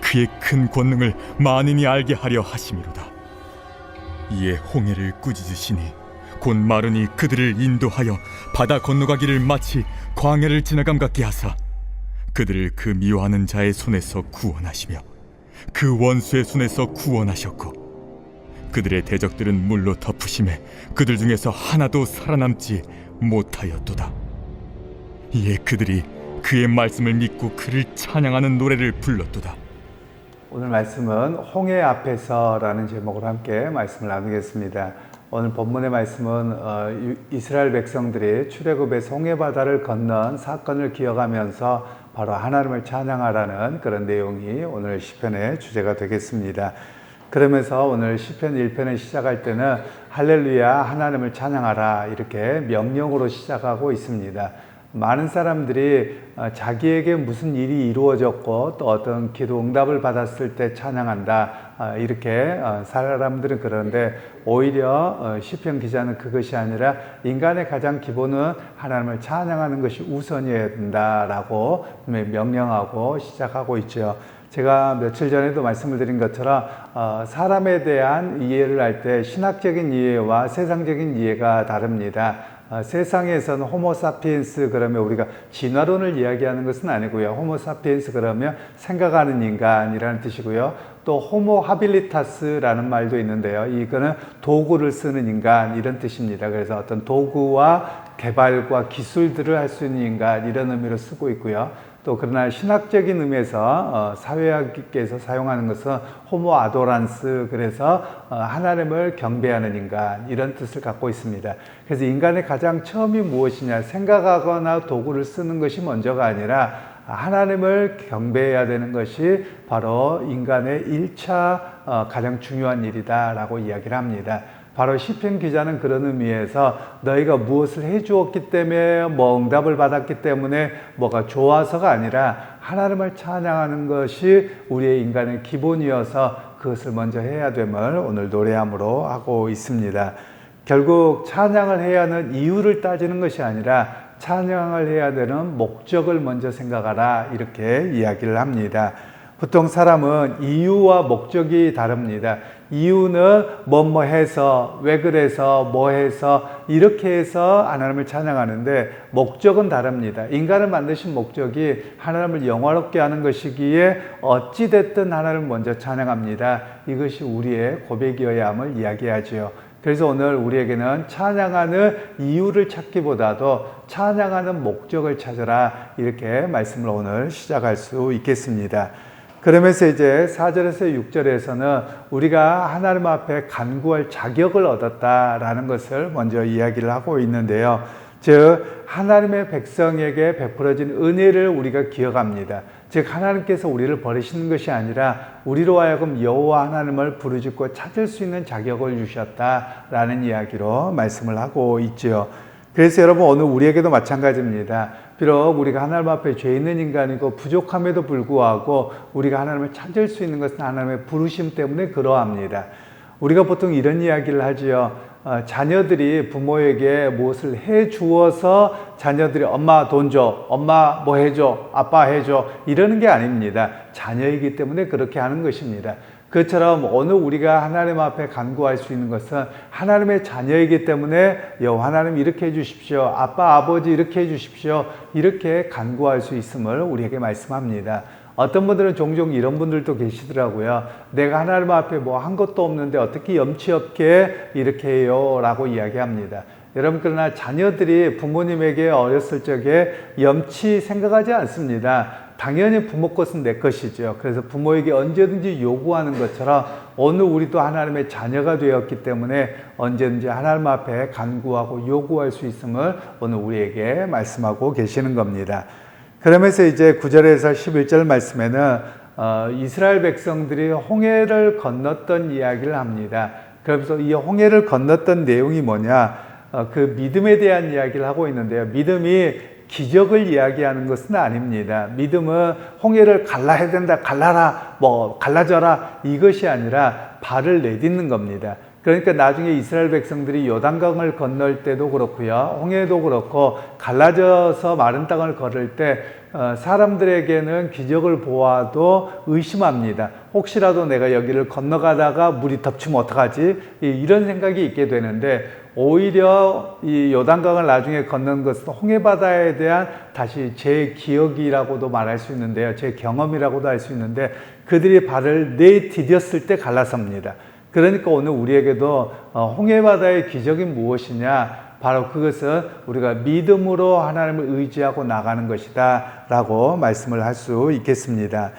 그의 큰 권능을 만인이 알게 하려 하심이로다. 이에 홍해를 꾸짖으시니 곧 마르니 그들을 인도하여 바다 건너가기를 마치 광야를 지나감 같게 하사 그들을 그 미워하는 자의 손에서 구원하시며 그 원수의 손에서 구원하셨고 그들의 대적들은 물로 덮으심에 그들 중에서 하나도 살아남지 못하였도다. 이에 그들이 그의 말씀을 믿고 그를 찬양하는 노래를 불렀도다. 오늘 말씀은 홍해 앞에서라는 제목으로 함께 말씀을 나누겠습니다. 오늘 본문의 말씀은 어, 유- 이스라엘 백성들이 출애굽에서 홍해 바다를 건넌 사건을 기억하면서 바로 하나님을 찬양하라는 그런 내용이 오늘 시편의 주제가 되겠습니다. 그러면서 오늘 시편 1편을 시작할 때는 할렐루야 하나님을 찬양하라 이렇게 명령으로 시작하고 있습니다. 많은 사람들이 어, 자기에게 무슨 일이 이루어졌고 또 어떤 기도 응답을 받았을 때 찬양한다 어, 이렇게 어, 사람들은 그러는데 오히려 어, 시편 기자는 그것이 아니라 인간의 가장 기본은 하나님을 찬양하는 것이 우선이어야 된다라고 명령하고 시작하고 있죠. 제가 며칠 전에도 말씀을 드린 것처럼 어, 사람에 대한 이해를 할 때 신학적인 이해와 세상적인 이해가 다릅니다. 어, 세상에서는 호모사피엔스 그러면 우리가 진화론을 이야기하는 것은 아니고요. 호모사피엔스 그러면 생각하는 인간이라는 뜻이고요. 또 호모 하빌리타스라는 말도 있는데요. 이거는 도구를 쓰는 인간 이런 뜻입니다. 그래서 어떤 도구와 개발과 기술들을 할 수 있는 인간 이런 의미로 쓰고 있고요. 또 그러나 신학적인 의미에서 어, 사회학계에서 사용하는 것은 호모 아도란스 그래서 어, 하나님을 경배하는 인간 이런 뜻을 갖고 있습니다. 그래서 인간의 가장 처음이 무엇이냐 생각하거나 도구를 쓰는 것이 먼저가 아니라 하나님을 경배해야 되는 것이 바로 인간의 1차 어, 가장 중요한 일이다라고 이야기를 합니다. 바로 시편 기자는 그런 의미에서 너희가 무엇을 해 주었기 때문에 뭐 응답을 받았기 때문에 뭐가 좋아서가 아니라 하나님을 찬양하는 것이 우리의 인간의 기본이어서 그것을 먼저 해야 됨을 오늘 노래함으로 하고 있습니다. 결국 찬양을 해야 하는 이유를 따지는 것이 아니라 찬양을 해야 되는 목적을 먼저 생각하라 이렇게 이야기를 합니다. 보통 사람은 이유와 목적이 다릅니다. 이유는 뭐뭐 해서, 왜 그래서, 뭐 해서, 이렇게 해서 하나님을 찬양하는데, 목적은 다릅니다. 인간을 만드신 목적이 하나님을 영화롭게 하는 것이기에, 어찌 됐든 하나님을 먼저 찬양합니다. 이것이 우리의 고백이어야 함을 이야기하지요. 그래서 오늘 우리에게는 찬양하는 이유를 찾기보다도 찬양하는 목적을 찾으라 이렇게 말씀을 오늘 시작할 수 있겠습니다. 그러면서 이제 4절에서 6절에서는 우리가 하나님 앞에 간구할 자격을 얻었다라는 것을 먼저 이야기를 하고 있는데요. 즉 하나님의 백성에게 베풀어진 은혜를 우리가 기억합니다. 즉 하나님께서 우리를 버리시는 것이 아니라 우리로 하여금 여호와 하나님을 부르짖고 찾을 수 있는 자격을 주셨다라는 이야기로 말씀을 하고 있죠. 그래서 여러분 오늘 우리에게도 마찬가지입니다. 비록 우리가 하나님 앞에 죄 있는 인간이고 부족함에도 불구하고 우리가 하나님을 찾을 수 있는 것은 하나님의 부르심 때문에 그러합니다. 우리가 보통 이런 이야기를 하지요. 어, 자녀들이 부모에게 무엇을 해 주어서 자녀들이 엄마 돈 줘, 엄마 뭐 해줘, 아빠 해줘 이러는 게 아닙니다. 자녀이기 때문에 그렇게 하는 것입니다. 그처럼 오늘 우리가 하나님 앞에 간구할 수 있는 것은 하나님의 자녀이기 때문에 여 하나님 이렇게 해 주십시오. 아빠 아버지 이렇게 해 주십시오. 이렇게 간구할 수 있음을 우리에게 말씀합니다. 어떤 분들은 종종 이런 분들도 계시더라고요. 내가 하나님 앞에 뭐 한 것도 없는데 어떻게 염치 없게 이렇게 해요? 라고 이야기합니다. 여러분, 그러나 자녀들이 부모님에게 어렸을 적에 염치 생각하지 않습니다. 당연히 부모 것은 내 것이죠. 그래서 부모에게 언제든지 요구하는 것처럼 오늘 우리도 하나님의 자녀가 되었기 때문에 언제든지 하나님 앞에 간구하고 요구할 수 있음을 오늘 우리에게 말씀하고 계시는 겁니다. 그러면서 이제 9절에서 11절 말씀에는 어, 이스라엘 백성들이 홍해를 건넜던 이야기를 합니다. 그러면서 이 홍해를 건넜던 내용이 뭐냐? 어, 그 믿음에 대한 이야기를 하고 있는데요. 믿음이 기적을 이야기하는 것은 아닙니다. 믿음은 홍해를 갈라야 된다, 갈라라, 뭐 갈라져라 이것이 아니라 발을 내딛는 겁니다. 그러니까 나중에 이스라엘 백성들이 요단강을 건널 때도 그렇고요. 홍해도 그렇고 갈라져서 마른 땅을 걸을 때 어, 사람들에게는 기적을 보아도 의심합니다. 혹시라도 내가 여기를 건너가다가 물이 덮치면 어떡하지? 이- 이런 생각이 있게 되는데 오히려 이 요단강을 나중에 건넌 것은 홍해바다에 대한 다시 제 기억이라고도 말할 수 있는데요. 제 경험이라고도 할 수 있는데 그들이 발을 내디뎠을 때 갈라섭니다. 그러니까 오늘 우리에게도 어, 홍해바다의 기적이 무엇이냐? 바로 그것은 우리가 믿음으로 하나님을 의지하고 나가는 것이다. 라고 말씀을 할 수 있겠습니다.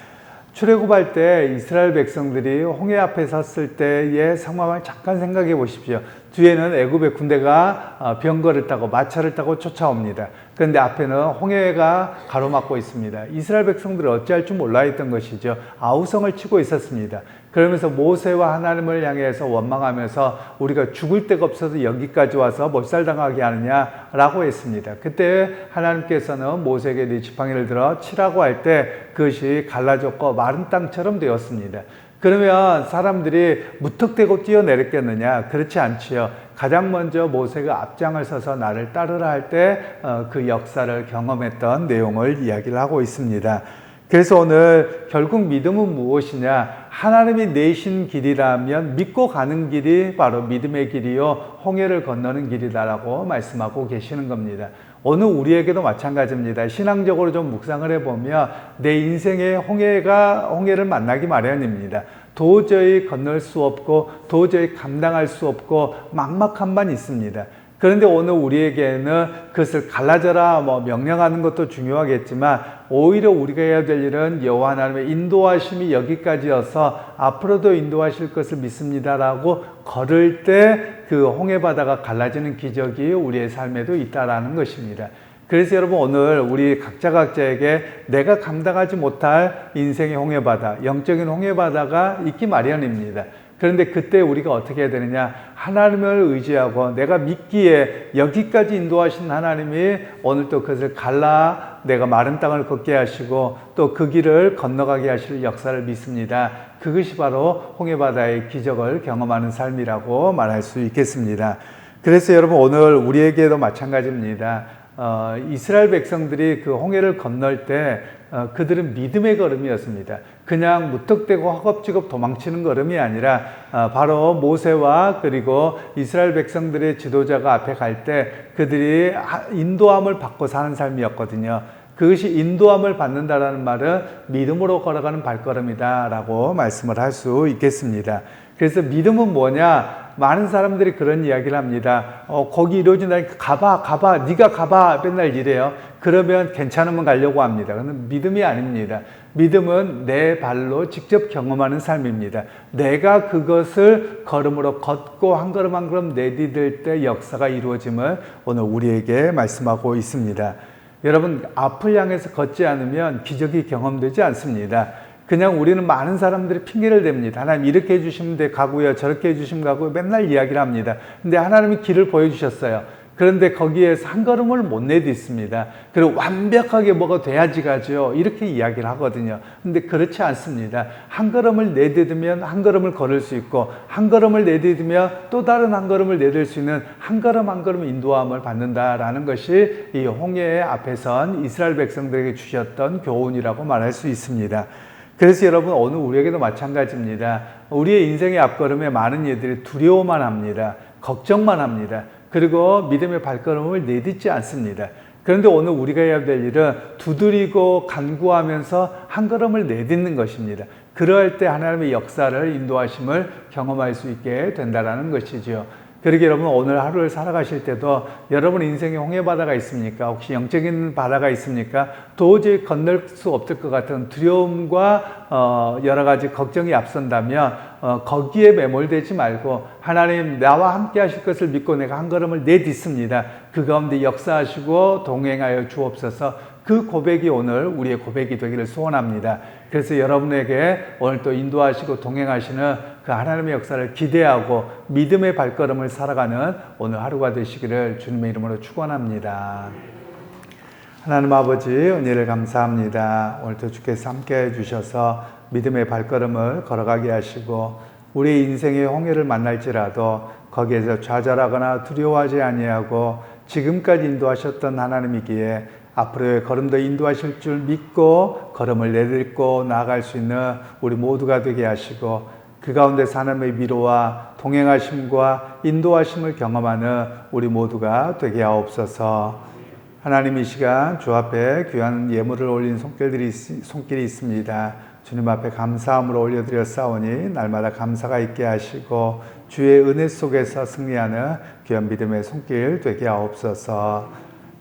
출애굽할 때 이스라엘 백성들이 홍해 앞에 섰을 때의 상황을 잠깐 생각해 보십시오. 뒤에는 애굽의 군대가 어, 병거를 타고 마차를 타고 쫓아옵니다. 그런데 앞에는 홍해가 가로막고 있습니다. 이스라엘 백성들이 어찌할 줄 몰라 했던 것이죠. 아우성을 치고 있었습니다. 그러면서 모세와 하나님을 향해서 원망하면서 우리가 죽을 데가 없어서 여기까지 와서 몰살당하게 하느냐라고 했습니다. 그때 하나님께서는 모세에게 네 지팡이를 들어 치라고 할 때 그것이 갈라졌고 마른 땅처럼 되었습니다. 그러면 사람들이 무턱대고 뛰어내렸겠느냐? 그렇지 않지요. 가장 먼저 모세가 앞장을 서서 나를 따르라 할 때 그 역사를 경험했던 내용을 이야기를 하고 있습니다. 그래서 오늘 결국 믿음은 무엇이냐? 하나님이 내신 길이라면 믿고 가는 길이 바로 믿음의 길이요, 홍해를 건너는 길이다라고 말씀하고 계시는 겁니다. 오늘 우리에게도 마찬가지입니다. 신앙적으로 좀 묵상을 해보면 내 인생의 홍해가 홍해를 만나기 마련입니다. 도저히 건널 수 없고 도저히 감당할 수 없고 막막한 만 있습니다. 그런데 오늘 우리에게는 그것을 갈라져라 뭐 명령하는 것도 중요하겠지만 오히려 우리가 해야 될 일은 여호와 하나님의 인도하심이 여기까지여서 앞으로도 인도하실 것을 믿습니다라고 걸을 때 그 홍해 바다가 갈라지는 기적이 우리의 삶에도 있다라는 것입니다. 그래서 여러분 오늘 우리 각자 각자에게 내가 감당하지 못할 인생의 홍해 바다, 영적인 홍해 바다가 있기 마련입니다. 그런데 그때 우리가 어떻게 해야 되느냐? 하나님을 의지하고 내가 믿기에 여기까지 인도하신 하나님이 오늘 또 그것을 갈라 내가 마른 땅을 걷게 하시고 또 그 길을 건너가게 하실 역사를 믿습니다. 그것이 바로 홍해바다의 기적을 경험하는 삶이라고 말할 수 있겠습니다. 그래서 여러분 오늘 우리에게도 마찬가지입니다. 어, 이스라엘 백성들이 그 홍해를 건널 때 어, 그들은 믿음의 걸음이었습니다. 그냥 무턱대고 허겁지겁 도망치는 걸음이 아니라 어, 바로 모세와 그리고 이스라엘 백성들의 지도자가 앞에 갈 때 그들이 하- 인도함을 받고 사는 삶이었거든요. 그것이 인도함을 받는다라는 말은 믿음으로 걸어가는 발걸음이다라고 말씀을 할 수 있겠습니다. 그래서 믿음은 뭐냐? 많은 사람들이 그런 이야기를 합니다. 어, 거기 이루어진다니까 가봐, 가봐, 네가 가봐 맨날 이래요. 그러면 괜찮으면 가려고 합니다. 그는 믿음이 아닙니다. 믿음은 내 발로 직접 경험하는 삶입니다. 내가 그것을 걸음으로 걷고 한 걸음 한 걸음 내디딜 때 역사가 이루어짐을 오늘 우리에게 말씀하고 있습니다. 여러분 앞을 향해서 걷지 않으면 기적이 경험되지 않습니다. 그냥 우리는 많은 사람들이 핑계를 댑니다. 하나님 이렇게 해주시면 돼 가고요, 저렇게 해주시면 가고요. 맨날 이야기를 합니다. 근데 하나님이 길을 보여주셨어요. 그런데 거기에서 한 걸음을 못 내딛습니다. 그리고 완벽하게 뭐가 돼야지 가죠. 이렇게 이야기를 하거든요. 근데 그렇지 않습니다. 한 걸음을 내딛으면 한 걸음을 걸을 수 있고, 한 걸음을 내딛으면 또 다른 한 걸음을 내딜 수 있는 한 걸음 한 걸음 인도함을 받는다라는 것이 이 홍해 앞에선 이스라엘 백성들에게 주셨던 교훈이라고 말할 수 있습니다. 그래서 여러분 오늘 우리에게도 마찬가지입니다. 우리의 인생의 앞걸음에 많은 이들이 두려워만 합니다. 걱정만 합니다. 그리고 믿음의 발걸음을 내딛지 않습니다. 그런데 오늘 우리가 해야 될 일은 두드리고 간구하면서 한 걸음을 내딛는 것입니다. 그럴 때 하나님의 역사를 인도하심을 경험할 수 있게 된다라는 것이지요. 그러게 여러분 오늘 하루를 살아가실 때도 여러분 인생에 홍해바다가 있습니까? 혹시 영적인 바다가 있습니까? 도저히 건널 수 없을 것 같은 두려움과 어, 여러 가지 걱정이 앞선다면 어, 거기에 매몰되지 말고 하나님 나와 함께 하실 것을 믿고 내가 한 걸음을 내딛습니다. 그 가운데 역사하시고 동행하여 주옵소서 그 고백이 오늘 우리의 고백이 되기를 소원합니다. 그래서 여러분에게 오늘 또 인도하시고 동행하시는 그 하나님의 역사를 기대하고 믿음의 발걸음을 살아가는 오늘 하루가 되시기를 주님의 이름으로 축원합니다. 하나님 아버지 은혜를 감사합니다. 오늘도 주께서 함께 해주셔서 믿음의 발걸음을 걸어가게 하시고 우리 인생의 홍해를 만날지라도 거기에서 좌절하거나 두려워하지 아니하고 지금까지 인도하셨던 하나님이기에 앞으로의 걸음도 인도하실 줄 믿고 걸음을 내딛고 나아갈 수 있는 우리 모두가 되게 하시고 그 가운데 하나님의 위로와 동행하심과 인도하심을 경험하는 우리 모두가 되게 하옵소서. 하나님 이 시간 주 앞에 귀한 예물을 올린 손길들이 있- 손길이 있습니다. 주님 앞에 감사함으로 올려드렸사오니 날마다 감사가 있게 하시고 주의 은혜 속에서 승리하는 귀한 믿음의 손길 되게 하옵소서.